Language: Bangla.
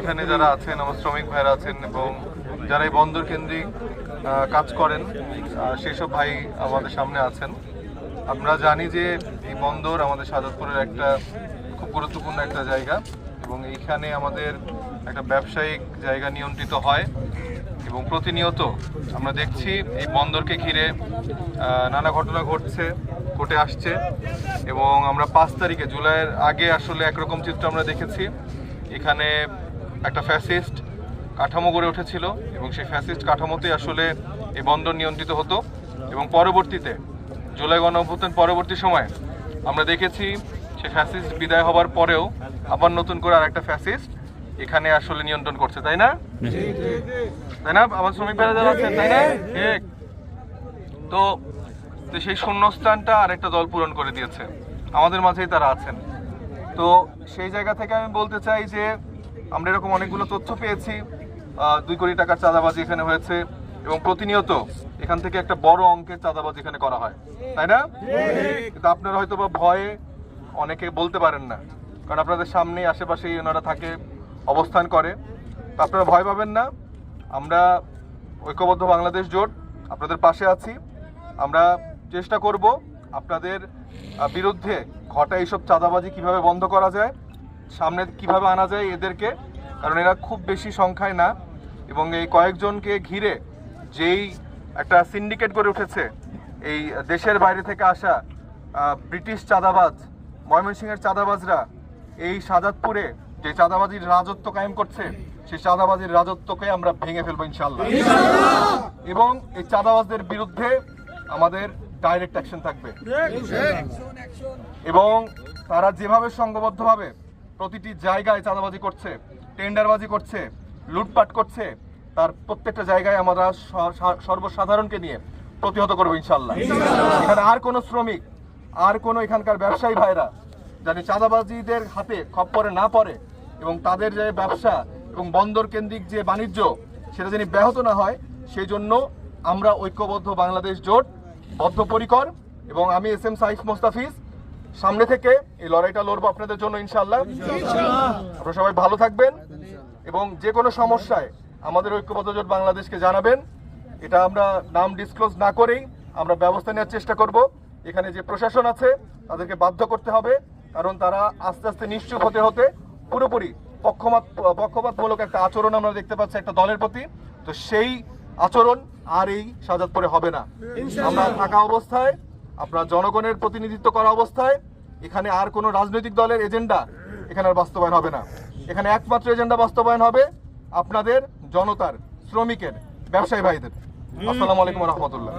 এখানে যারা আছেন, আমার শ্রমিক ভাইরা আছেন এবং যারা এই বন্দর কেন্দ্রিক কাজ করেন সেসব ভাই আমাদের সামনে আছেন। আমরা জানি যে এই বন্দর আমাদের সাজাদপুরের একটা খুব গুরুত্বপূর্ণ একটা জায়গা এবং এইখানে আমাদের একটা ব্যবসায়িক জায়গা নিয়ন্ত্রিত হয় এবং প্রতিনিয়ত আমরা দেখছি এই বন্দরকে ঘিরে নানা ঘটনা ঘটছে, ঘটে আসছে এবং আমরা পাঁচ তারিখে, জুলাইয়ের আগে আসলে একরকম চিত্র আমরা দেখেছি। এখানে একটা ফ্যাসিস্ট কাঠামো গড়ে উঠেছিল এবং সেই ফ্যাসিস্ট কাঠামোতেই আসলে এই বন্দর নিয়ন্ত্রিত হতো এবং পরবর্তীতে, জুলাই গণ অভ্যুত্থান পরবর্তী সময়ে আমরা দেখেছি সে ফ্যাসিস্ট বিদায় হবার পরেও আবার নতুন করে আর একটা ফ্যাসিস্ট এখানে আসলে নিয়ন্ত্রণ করছে, তাই না? তাই না? আমার শ্রমিক যারা আছেন, তাই না? তো তো সেই শূন্যস্থানটা আরেকটা দল পূরণ করে দিয়েছে। আমাদের মাঝেই তারা আছেন। তো সেই জায়গা থেকে আমি বলতে চাই যে আমরা এরকম অনেকগুলো তথ্য পেয়েছি দুই কোটি টাকার চাঁদাবাজি এখানে হয়েছে এবং প্রতিনিয়ত এখান থেকে একটা বড় অঙ্কের চাঁদাবাজি এখানে করা হয়। তাই না? কিন্তু আপনারা হয়তো বা ভয়ে অনেকে বলতে পারেন না, কারণ আপনাদের সামনে আশেপাশেই ওনারা থাকে, অবস্থান করে। তো আপনারা ভয় পাবেন না, আমরা ঐক্যবদ্ধ বাংলাদেশ জোট, আপনাদের পাশে আছি। আমরা চেষ্টা করব আপনাদের বিরুদ্ধে ঘটা এইসব চাঁদাবাজি কীভাবে বন্ধ করা যায় সামনে কীভাবে আনা যায় এদেরকে কারণ এরা খুব বেশি সংখ্যায় না এবং এই কয়েকজনকে ঘিরে যেই একটা সিন্ডিকেট গড়ে উঠেছে এই দেশের বাইরে থেকে আসা ব্রিটিশ চাঁদাবাজ ময়মনসিংহের চাঁদাবাজরা এই সাজাদপুরে যে চাঁদাবাজির রাজত্ব কায়েম করছে সেই চাঁদাবাজির রাজত্বকে আমরা ভেঙে ফেলব ইনশাল্লাহ এবং এই চাঁদাবাজদের বিরুদ্ধে আমাদের ডাইরেক্ট অ্যাকশন থাকবে। এবং তারা যেভাবে সংঘবদ্ধভাবে প্রতিটি জায়গায় চাঁদাবাজি করছে, টেন্ডারবাজি করছে, লুটপাট করছে। তার প্রত্যেকটা জায়গায় আমরা সর্বসাধারণকে নিয়ে প্রতিহত করব ইনশাল্লাহ এখানে আর কোনো শ্রমিক, আর কোনো এখানকার ব্যবসায়ী ভাইরা জানি চাঁদাবাজিদের হাতে খপ্পরে না পড়ে এবং তাদের যে ব্যবসা এবং বন্দর কেন্দ্রিক যে বাণিজ্য, সেটা যেন ব্যাহত না হয়, সেই জন্য আমরা ঐক্যবদ্ধ বাংলাদেশ জোট, বদ্ধপরিকর এবং আমি এস এম সাইফ মোস্তাফিজ সামনে থেকে এই লড়াইটা লড়বো আপনাদের জন্য ইনশাল্লাহ আপনারা সবাই ভালো থাকবেন এবং যে কোনো সমস্যায় আমাদের ঐক্যবদ্ধ জোট বাংলাদেশকে জানাবেন। এটা আমরা নাম ডিসক্লোজ না করেই আমরা ব্যবস্থা নেওয়ার চেষ্টা করব। এখানে যে প্রশাসন আছে, তাদেরকে বাধ্য করতে হবে, কারণ তারা আস্তে আস্তে নিশ্চুপ হতে হতে পুরোপুরি পক্ষপাত পক্ষপাতমূলক একটা আচরণ আমরা দেখতে পাচ্ছি একটা দলের প্রতি। তো সেই আচরণ আর এই সাজাদপুরে হবে না। আমরা থাকা অবস্থায় আপনার জনগণের প্রতিনিধিত্ব করা অবস্থায় এখানে আর কোনো রাজনৈতিক দলের এজেন্ডা এখানে আর বাস্তবায়ন হবে না। এখানে একমাত্র এজেন্ডা বাস্তবায়ন হবে আপনাদের জনতার শ্রমিকের ব্যবসায়ী ভাইদের। আসসালামু আলাইকুম রহমতুল্লাহ।